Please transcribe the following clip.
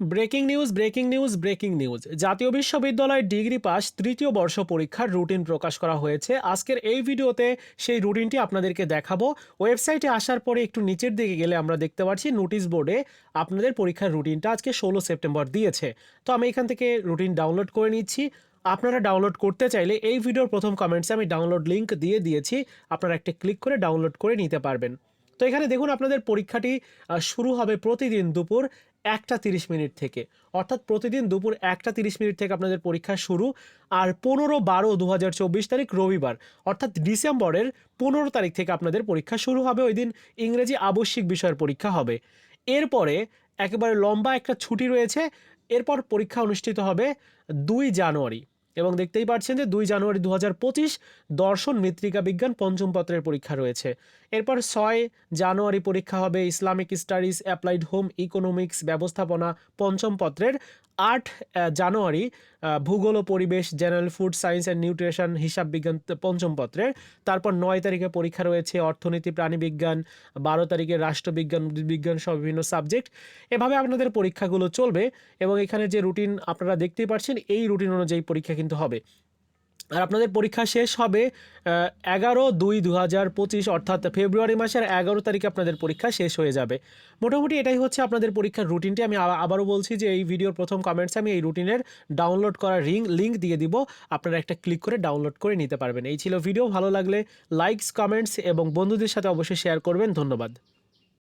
Breaking news breaking news breaking news. জাতীয় বিশ্ববিদ্যালয় degree pass তৃতীয় বর্ষ পরীক্ষার রুটিন প্রকাশ করা হয়েছে। আজকের এই ভিডিওতে সেই রুটিনটি আপনাদেরকে দেখাবো। ওয়েবসাইটে আসার পরে একটু নিচের দিকে গেলে আমরা দেখতে পাচ্ছি নোটিশ বোর্ডে আপনাদের পরীক্ষার রুটিনটা আজকে ষোলো সেপ্টেম্বর দিয়েছে। তো আমি এখান থেকে রুটিন ডাউনলোড করে নিচ্ছি। আপনারা ডাউনলোড করতে চাইলে এই ভিডিওর প্রথম কমেন্টসে আমি ডাউনলোড লিংক দিয়ে দিয়েছি। আপনারা একটা ক্লিক করে ডাউনলোড করে নিতে পারবেন। তো এখানে দেখুন আপনাদের পরীক্ষাটি শুরু হবে প্রতিদিন দুপুর একটা তিরিশ মিনিট থেকে। অর্থাৎ প্রতিদিন দুপুর একটা তিরিশ মিনিট থেকে আপনাদের পরীক্ষা শুরু, আর পনেরো বারো দু তারিখ রবিবার, অর্থাৎ ডিসেম্বরের পনেরো তারিখ থেকে আপনাদের পরীক্ষা শুরু হবে, ওই দিন ইংরেজি আবশ্যিক বিষয়ের পরীক্ষা হবে। এরপরে একেবারে লম্বা একটা ছুটি রয়েছে, এরপর পরীক্ষা অনুষ্ঠিত হবে দুই জানুয়ারি। এবং দেখতেই পাচ্ছেন যে দুই জানুয়ারি দু হাজার পঁচিশ দর্শন মৃত্তিকা বিজ্ঞান পঞ্চম পত্রের পরীক্ষা রয়েছে। এরপর ছয় জানুয়ারি পরীক্ষা হবে Islamic studies, applied home, economics, ব্যবস্থাপনা পঞ্চম পত্রের। আট জানুয়ারি ভূগোল ও পরিবেশ general food science and nutrition হিসাব বিজ্ঞান পঞ্চম পত্রের তারপর নয় তারিখে পরীক্ষা রয়েছে অর্থনীতি প্রাণীবিজ্ঞান বারো তারিখে রাষ্ট্রবিজ্ঞান বিজ্ঞান সব বিভিন্ন সাবজেক্ট এভাবে আপনাদের পরীক্ষাগুলো চলবে এবং এখানে যে রুটিন আপনারা দেখতেই পাচ্ছেন এই রুটিন অনুযায়ী পরীক্ষা কিন্তু হবে। আর আপনাদের পরীক্ষা শেষ হবে এগারো দুই দু হাজার পঁচিশ, অর্থাৎ ফেব্রুয়ারি মাসের এগারো তারিখে আপনাদের পরীক্ষা শেষ হয়ে যাবে। মোটামুটি এটাই হচ্ছে আপনাদের পরীক্ষার রুটিনটি আমি আবারও বলছি যে এই ভিডিওর প্রথম কমেন্টসে আমি এই রুটিনের ডাউনলোড করার রিং লিঙ্ক দিয়ে দিব। আপনারা একটা ক্লিক করে ডাউনলোড করে নিতে পারবেন। এই ছিল ভিডিও ভালো লাগলে লাইকস কমেন্টস এবং বন্ধুদের সাথে অবশ্যই শেয়ার করবেন। ধন্যবাদ।